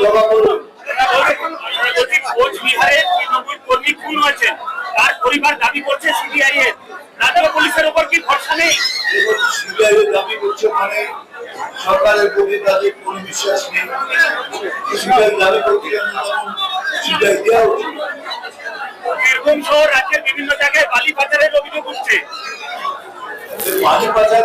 জমা করুন কোচবিহারে তৃণমূল কর্মী খুন হয়েছেন তার পরিবার দাবি করছে সিবিআই এর। রাজ্য পুলিশের উপর কি ভরসা নেই? সিবিআই দাবি করছে মানে সরকারের প্রতি তাদের কোনো বিশ্বাস নেই। সিবিআই দাবি করছে সিবিআই দেওয়া উচিত। বীরভূম সহ রাজ্যের বিভিন্ন জায়গায় বালি পাচারের অভিযোগ উঠছে। পানি পাচার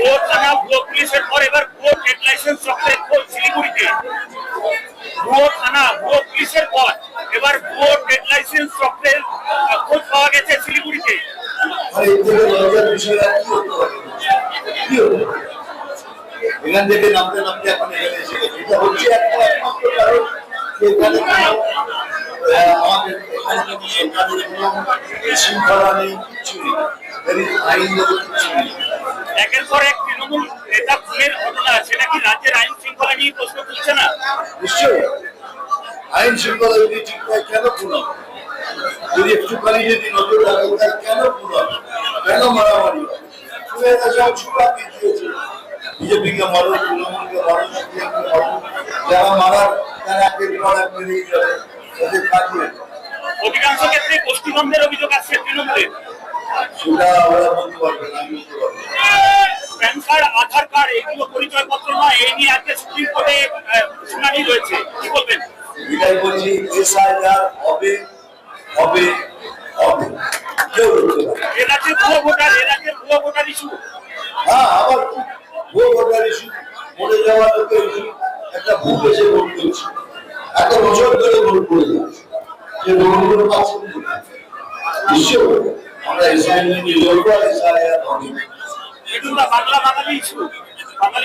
হবে। থানা ভুয়ো পুলিশের পর এবার ভুয়ো ট্রেড লাইসেন্স চক্রের খোঁজ শিলিগুড়িতে ভুয়ো থানা ভুয়ো পুলিশের পর এবার ভুয়ো ট্রেড লাইসেন্স চক্রের খোঁজ পাওয়া গেছে শিলিগুড়িতে? এখান থেকে নামতে নামতে এখন এখানে এসে গেছে এটা হচ্ছে একটা একমাত্র কারণ এখানে আমাদের এখানে কোনো সরকারের কোনো শৃঙ্খলা নেই, কিছু নেই আইন বলে কিছু নেই একের পর এক তৃণমূল নেতা খুনের ঘটনা সেটা কি রাজ্যের আইন শৃঙ্খলা নিয়ে প্রশ্ন তুলছে না? নিশ্চয়ই। আইন শৃঙ্খলা যদি ঠিক থাকে কেন খুন হবে? যদি একটুখানি যদি নজর রাখে তাহলে কেন খুন হবে? কেন মারামারি বিজেপিকে মারো তৃণমূলকে মারো যারা মারার তারা একের পর এক মেরেই যাবে তাদের কাজে অধিকাংশ ক্ষেত্রে গোষ্ঠীদ্বন্দ্বের অভিযোগ আসছে তৃণমূলের। সেটা ওরা বলতে পারবে না বলতে পারব এগুলো পরিচয়পত্র নয় এই নিয়ে আজকে সুপ্রিম কোর্টে শুনানি রয়েছে। কি বলবেন? এটাই বলছি এসআইআর হবে হবে হবে। কেউ। এ রাজ্যে ভুয়ো ভোটার এ রাজ্যে ভুয়ো ভোটার ইস্যু। হ্যাঁ আবার ভুয়ো ভোটার ইস্যু মরে যাওয়া লোকের ইস্যু একটা ভূত এসে ভোট করছে এত বছর ধরে ভোট করে যাচ্ছে সে ভোটগুলো পাচ্ছে না। নিশ্চয় আমরা এসআই নিয়ে লড়বো আর এসআই হবে এটা বাংলা বাঙালি ইস্যু।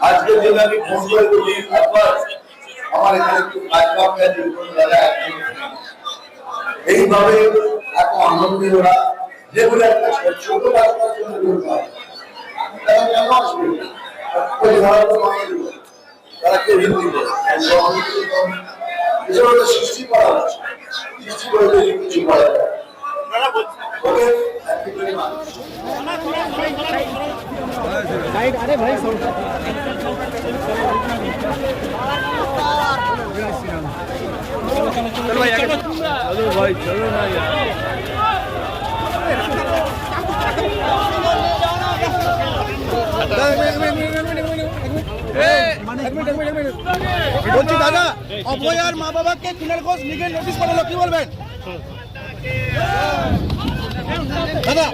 আজকে দিনে আমি ফোন করে বলি আমার এখানে একটু কাজ পাবে দাদা এইভাবে এত আনন্দে ওরা কাজ করে ছোট কাজ করার জন্য লোক। তারা কেন আসবে? ওই কেউ হিন্দি বলে এসব সৃষ্টি করা হচ্ছে। সৃষ্টি করে যদি কিছু করা যায়। ওকে? আরে ভাই চলো ভাই চলো। ভাই চলো না বলছি দাদা অভয় আর মা বাবাকে কিনার কোচ লিগে নোটিশ করালো কি বলবেন দাদা।